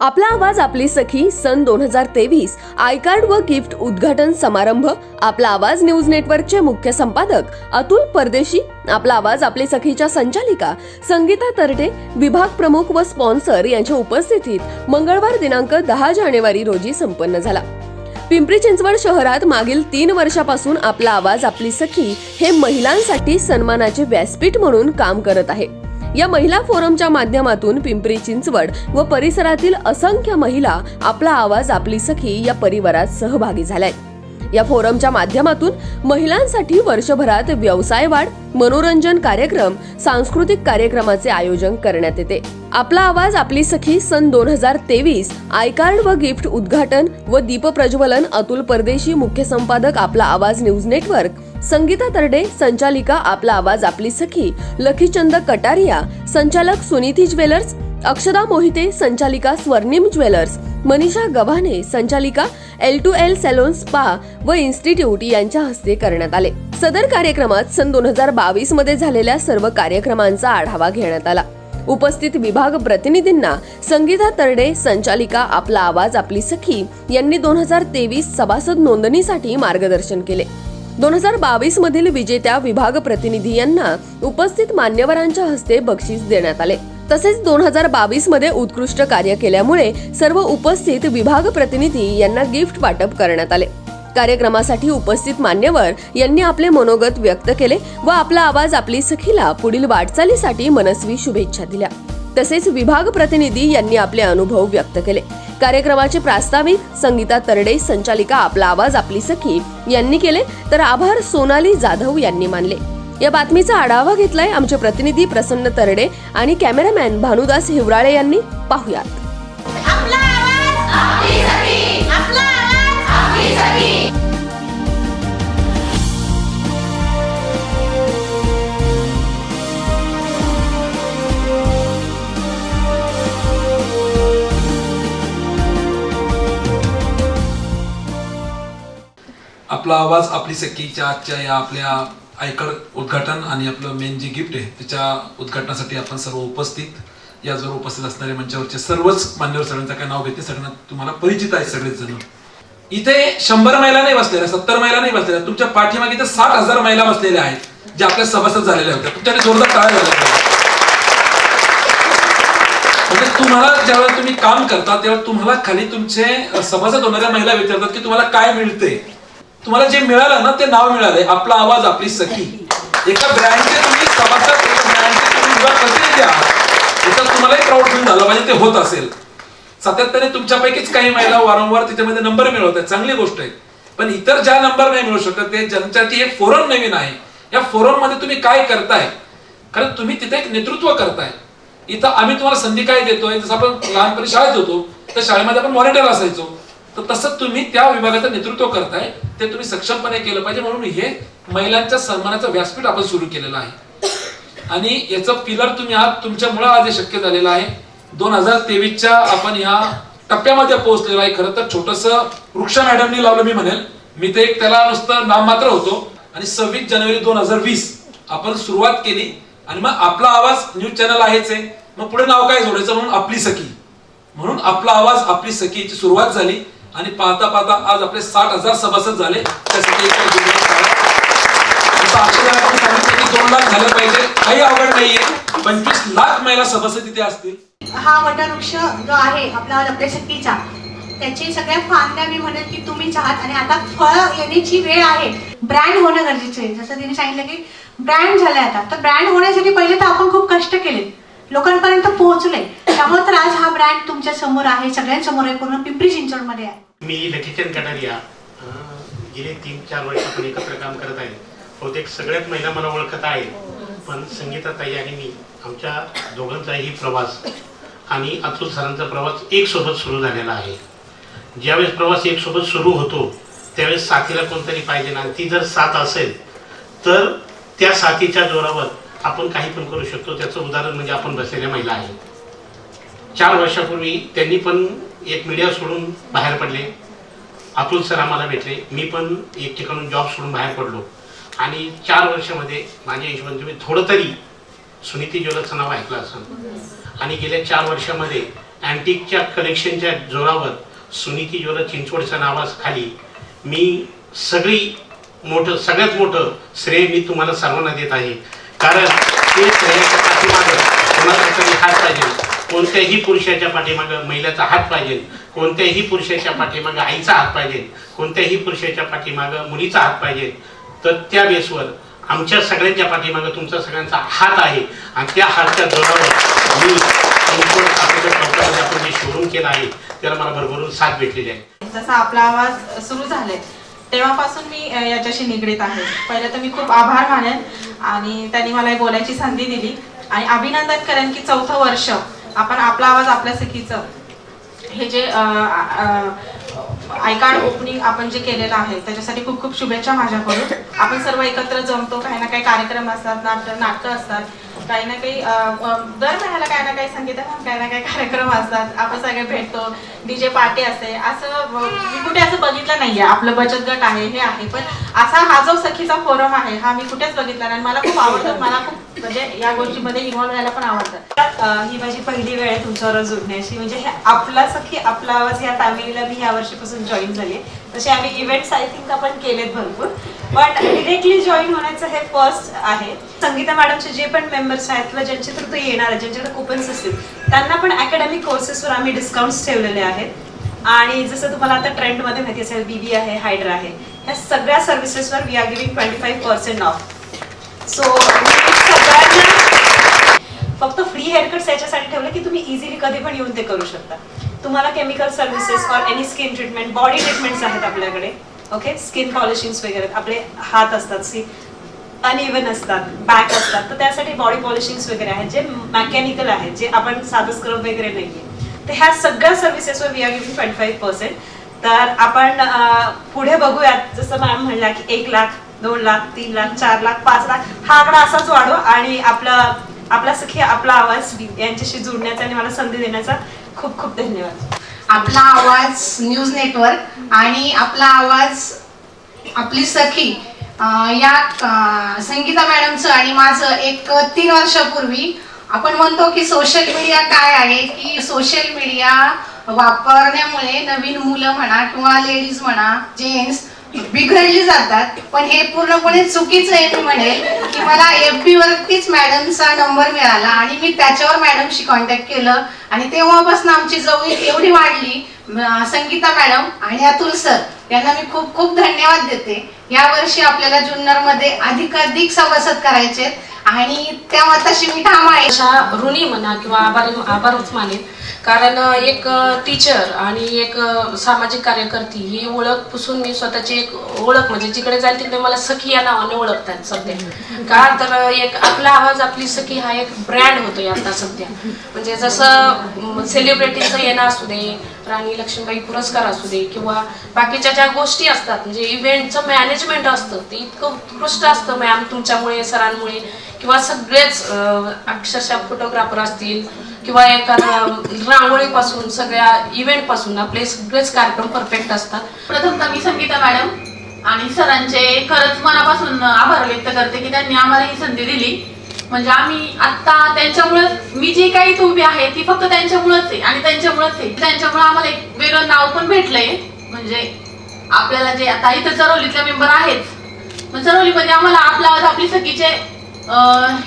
आपला आवाज आपली सखी सन दोन हजार तेवीस आयकार्ड व गिफ्ट उद्घाटन समारंभ आपला आवाज न्यूज नेटवर्कचे मुख्य संपादक अतुल परदेशी आपला आवाज आपली सखीच्या संचालिका संगीता तरडे विभाग प्रमुख व स्पॉन्सर यांच्या उपस्थितीत मंगळवार दिनांक दहा जानेवारी रोजी संपन्न झाला. पिंपरी चिंचवड शहरात मागील तीन वर्षापासून आपला आवाज आपली सखी हे महिलांसाठी सन्मानाचे व्यासपीठ म्हणून काम करत आहे. या महिला फोरमच्या माध्यमातून पिंपरी चिंचवड व परिसरातील असंख्य महिला आपला आवाज आपली सखी या परिवारात सहभागी झालाय या फोरमच्या माध्यमातून महिलांसाठी वर्षभरात व्यवसाय वाढ मनोरंजन कार्यक्रम सांस्कृतिक कार्यक्रमाचे आयोजन करण्यात येते. आपला आवाज आपली सखी सन दोन हजार तेवीस आयकार्ड व गिफ्ट उद्घाटन व दीप प्रज्वलन अतुल परदेशी मुख्य संपादक आपला आवाज न्यूज नेटवर्क संगीता तरडे संचालिका आपला आवाज आपली सखी लखीचंद कटारिया संचालक सुनीती ज्वेलर्स अक्षदा मोहिते संचालिका स्वर्णिम ज्वेलर्स मनीषा गव्हाणे संचालिका L to L salon spa व इन्स्टिट्यूट यांच्या हस्ते करण्यात आले. सदर कार्यक्रमात सन दोन हजार बावीसमध्ये झालेल्या सर्व कार्यक्रमांचा आढावा घेण्यात आला. उपस्थित विभाग प्रतिनिधींना संगीता तरडे संचालिका आपला आवाज आपली सखी यांनी दोन हजार तेवीस सभासद नोंदणीसाठी मार्गदर्शन केले. दोन हजार बावीस मधील विजेत्या विभाग प्रतिनिधी यांना उपस्थित मान्यवरांच्या हस्ते बक्षीस देण्यात आले. तसेच दोन हजार बावीसमध्ये उत्कृष्ट कार्य केल्यामुळे सर्व उपस्थित विभाग प्रतिनिधी यांना गिफ्ट वाटप करण्यात आले. कार्यक्रमासाठी उपस्थित मान्यवर यांनी आपले मनोगत व्यक्त केले व आपला आवाज आपली सखीला पुढील वाटचालीसाठी मनस्वी शुभेच्छा दिल्या. तसेच विभाग प्रतिनिधी यांनी आपले अनुभव व्यक्त केले. कार्यक्रमाचे प्रास्ताविक संगीता तरडे संचालिका आपला आवाज आपली सखी यांनी केले तर आभार सोनाली जाधव यांनी मानले. या बातमीचा आढावा घेतलाय आमचे प्रतिनिधी प्रसन्न तरडे आणि कॅमेरामॅन भानुदास हिवराळे यांनी. पाहुयात. आपला आवाज आपली सखीच्या आजच्या या आपल्या आयकर उद्घाटन आणि आपलं मेन जे गिफ्ट आहे त्याच्या उद्घाटनासाठी आपण सर्व उपस्थित याचबरोबर उपस्थित असणारे मंचावरचे सर्वच मान्यवर सगळ्यांचं काय नाव घेते सगळ्यांना तुम्हाला परिचित आहे सगळेच जण इथे शंभर महिला नाही बसलेल्या सत्तर महिला नाही बसलेल्या तुमच्या पाठीमागे तर साठ हजार महिला बसलेल्या आहेत ज्या आपल्या सभासद झालेल्या होत्या. तुमच्याकडे जोरदार टाळ्या झाल्या म्हणजे तुम्हाला ज्यावेळेला तुम्ही काम करता तेव्हा तुम्हाला खाली तुमचे सभासद होणाऱ्या महिला विचारतात की तुम्हाला काय मिळते तुम्हाला जे मिळालं ना ते नाव मिळालंय. आपला आवाज आपली सखी. एका ब्रँडचे तुम्ही सभासद एका ब्रँडचे तुम्ही विभाग प्रतिनिधी आहात तुम्हालाही प्राऊड फील झालं पाहिजे ते होत असेल. सातत्याने तुमच्यापैकीच काही महिला वारंवार त्याच्यामध्ये नंबर मिळवत आहेत चांगली गोष्ट आहे. पण इतर ज्या नंबर नाही मिळू शकत ते ज्यांच्यासाठी एक फोरम नवीन आहे या फोरममध्ये तुम्ही काय करताय? कारण तुम्ही तिथे एक नेतृत्व करताय. इथं आम्ही तुम्हाला संधी काय देतोय? जसं आपण लहानपणी शाळेत होतो तर शाळेमध्ये आपण मॉनिटर असायचो. तर तसं तुम्ही त्या विभागाचं नेतृत्व करताय ते तुम्ही सक्षमपणे केलं पाहिजे म्हणून हे महिलांच्या सन्मानाचं व्यासपीठ आपण सुरू केलेलं आहे. आणि याचं पिलर तुम्ही आहात तुमच्यामुळं आज हे शक्य झालेलं आहे. दोन हजार तेवीसच्या आपण ह्या टप्प्यामध्ये पोहोचलेलो आहे. खरं तर छोटस वृक्षा मॅडमनी लावलं मी म्हणेल. मी ते एक त्याला नुसतं नाम मात्र होतो. आणि सव्वीस जानेवारी दोन हजार वीस आपण सुरुवात केली. आणि मग आपला आवाज न्यूज चॅनल आहेच आहे. मग पुढे नाव काय जोडायचं म्हणून आपली सखी. म्हणून आपला आवाज आपली सखीची सुरुवात झाली. आणि पाहता पाहता आज आपले साठ हजार सभासद झाले. त्यासाठी दोन लाख झालं पाहिजे. काही आवड नाहीये. पंचवीस लाख महिला सभासद तिथे असतील. हा वटवृक्ष जो आहे आपला आपल्या शक्तीचा त्याची सगळ्या फांद्या मी म्हणेल की तुम्ही चाहत आणि आता फळ येण्याची वेळ आहे. ब्रँड होणं गरजेचं आहे. जसं तिने सांगितलं की ब्रँड झालंय आता. तर ब्रँड होण्यासाठी पहिले तर आपण खूप कष्ट केले. लोकांपर्यंत पोहोचले. त्यामुळे तर आज हा ब्रँड तुमच्यासमोर आहे सगळ्यांसमोर आहे पूर्ण पिंपरी चिंचवडमध्ये आहे. मी लकीचंद कटारिया गेले तीन चार वर्ष आपण एकत्र काम करत आहे. बहुतेक सगळ्यात महिला मला ओळखत आहे पण संगीता ताई आणि मी आमच्या दोघांचाही प्रवास आणि अतुल सरांचा प्रवास एक सोबत सुरू झालेला आहे. ज्यावेळेस प्रवास एक सोबत सुरू होतो त्यावेळेस साथीला कोणतरी पाहिजे ना आणि ती जर साथ असेल तर त्या साथीच्या जोरावर आपण काही पण करू शकतो. त्याचं उदाहरण म्हणजे आपण बसलेल्या महिला आहेत. चार वर्षापूर्वी त्यांनी पण एक मीडिया सोडून बाहेर पडले. अतुल सर आम्हाला भेटले. मी पण एक ठिकाणून जॉब सोडून बाहेर पडलो. आणि चार वर्षामध्ये माझ्या हिशोबाने तुम्ही थोडं तरी सुनीती ज्वेलर्सचं नाव ऐकलं असेल. आणि गेल्या चार वर्षामध्ये अँटिकच्या कलेक्शनच्या जोरावर सुनीती ज्वेलर चिंचवडच्या नावाखाली मी सगळी मोठं सगळ्यात मोठं श्रेय मी तुम्हाला सर्वांना देत आहे. कारण ते श्रेयाच्या पाठीमागं कोणाचा तरी हात पाहिजे. कोणत्याही पुरुषाच्या पाठीमागं महिलाचा हात पाहिजे. कोणत्याही पुरुषाच्या पाठीमागं आईचा हात पाहिजे. कोणत्याही पुरुषाच्या पाठीमागं मुलीचा हात पाहिजे. तर त्या बेसवर आमच्या सगळ्यांच्या पाठीमागं तुमचा सगळ्यांचा हात आहे. आणि त्या हातच्या जोरावर मी आपण जे शोरूम केलं आहे त्याला मला भरभरून साथ भेटलेली आहे. जसा आपला आवाज सुरू झालाय तेव्हापासून मी याच्याशी निगडीत आहे. पहिले तर मी खूप आभार मानेन आणि त्यांनी मला बोलायची संधी दिली. आणि अभिनंदन करेन की चौथं वर्ष आपण आपला आवाज आपल्या सखीचं हे जे आय कार्ड ओपनिंग आपण जे केलेलं आहे त्याच्यासाठी खूप खूप शुभेच्छा माझ्याकडून. आपण सर्व एकत्र जमतो काही ना काही कार्यक्रम असतात नाटक नाटकं असतात. काही ना काही दर महिन्याला काही ना काही संगीत काही ना काही कार्यक्रम असतात. आपण सगळे भेटतो डीजे पार्टी असते. असं मी कुठे असं बघितलं नाहीये. आपलं बचत गट आहे हे आहे. पण असा हा जो सखीचा फोरम आहे हा मी कुठेच बघितला नाही. मला खूप आवडतं मला खूप म्हणजे या गोष्टीमध्ये इन्व्हॉल्व व्हायला पण आवडतं ही माझी पहिली वेळ आहे तुमच्यावर जुडण्याची. म्हणजे हे आपला सखी आपला आवाज या फॅमिलीला मी या वर्षीपासून जॉईन झाली तसे आम्ही इव्हेंट्स आय थिंक आपण केलेत भरपूर. पण डिरेक्टली जॉईन होण्याचं हे फर्स्ट आहे. संगीता मॅडमचे जे पण मेंबर्स आहेत किंवा ज्यांचे थ्रू ते येणार आहेत ज्यांच्याकडे कुपन्स असतील त्यांना पण अकॅडमिक कोर्सेसवर आम्ही डिस्काउंट्स ठेवलेले आहेत. आणि जसं तुम्हाला आता ट्रेंडमध्ये माहिती असेल बीबी आहे हायड्रा आहे. ह्या सगळ्या सर्व्हिसेसवर we are giving twenty five percent off so सगळ्यांना फक्त फ्री हेअरकट्स याच्यासाठी ठेवलं की तुम्ही इझिली कधी पण येऊन ते करू शकता. तुम्हाला chemical services for any skin treatment body treatments आहेत आपल्याकडे ओके स्किन पॉलिशिंग्स वगैरे आपले हात असतात सी अनइवन असतात बॅक असतात. तर त्यासाठी बॉडी पॉलिशिंग्स वगैरे आहेत जे मेकॅनिकल आहेत जे आपण साधं स्क्रब वगैरे नाहीये. तर ह्या सगळ्या सर्व्हिसेसवर we are giving twenty five percent तर आपण पुढे बघूयात. जसं मॅम म्हणला की एक लाख दोन लाख तीन लाख चार लाख पाच लाख हा आकडा असाच वाढो आणि आपला आपला सखी आपला आवाज यांच्याशी जुळण्याचा आणि मला संधी देण्याचा खूप खूप धन्यवाद. आपला आवाज न्यूज नेटवर्क आणि आपला आवाज आपली सखी अं, या अं, संगीता मॅडमचं आणि माझं एक तीन वर्षापूर्वी आपण म्हणतो की सोशल मीडिया काय आहे? की सोशल मीडिया वापरण्यामुळे नवीन मुलं म्हणा किंवा लेडीज म्हणा जेंट्स बिघडली जातात. पण हे पूर्णपणे चुकीचं आहे मी म्हणेल की मला एफ बी वरतीच मॅडमचा नंबर मिळाला आणि मी त्याच्यावर मॅडमशी कॉन्टॅक्ट केलं. आणि तेव्हापासून आमची जवळ एवढी वाढली संगीता मॅडम आणि अतुल सर यांना मी खूप खूप धन्यवाद देते. या वर्षी आपल्याला जुन्नरमध्ये अधिकाधिक सभासद करायचे आणि त्या मताशी मी ठाम आहे. अशा ऋणी म्हणा किंवा आभार आभारच मानेन कारण एक टीचर आणि एक सामाजिक कार्यकर्ती ही ओळख पुसून मी स्वतःची एक ओळख म्हणजे जिकडे जाईल तिकडे मला सखी या नावाने ओळखतात सध्या. का तर एक आपला आवाज आपली सखी हा एक ब्रँड होतोय आता सध्या. म्हणजे जसं सेलिब्रिटीचं येणं असू दे राणी लक्ष्मीबाई पुरस्कार असू दे किंवा बाकीच्या ज्या गोष्टी असतात म्हणजे इव्हेंटचं मॅनेजमेंट असतं ते इतकं उत्कृष्ट असतं मॅम तुमच्यामुळे सरांमुळे किंवा सगळेच अक्षरशः फोटोग्राफर असतील किंवा एखादा रांगोळीपासून सगळ्या इव्हेंटपासून आपले सगळेच कार्यक्रम परफेक्ट असतात. प्रथमतः मी संगीता मॅडम आणि सरांचे खरंच मनापासून आभार व्यक्त करते की त्यांनी आम्हाला ही संधी दिली. म्हणजे आम्ही आता त्यांच्यामुळेच मी जी काही उभी आहे ती फक्त त्यांच्यामुळेच आहे आणि त्यांच्यामुळेच आहे. त्यांच्यामुळे आम्हाला एक वेगळं नाव पण भेटलंय. म्हणजे आपल्याला जे आता इथं चरवलीतले मेंबर आहेत मग चरवलीमध्ये आम्हाला आपला आपली सखीचे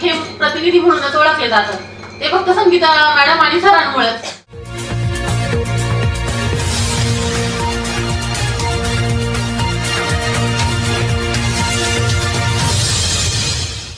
हे प्रतिनिधी म्हणूनच ओळखले जातात. ते फक्त संगीता मॅडम आणि सरांमुळेच.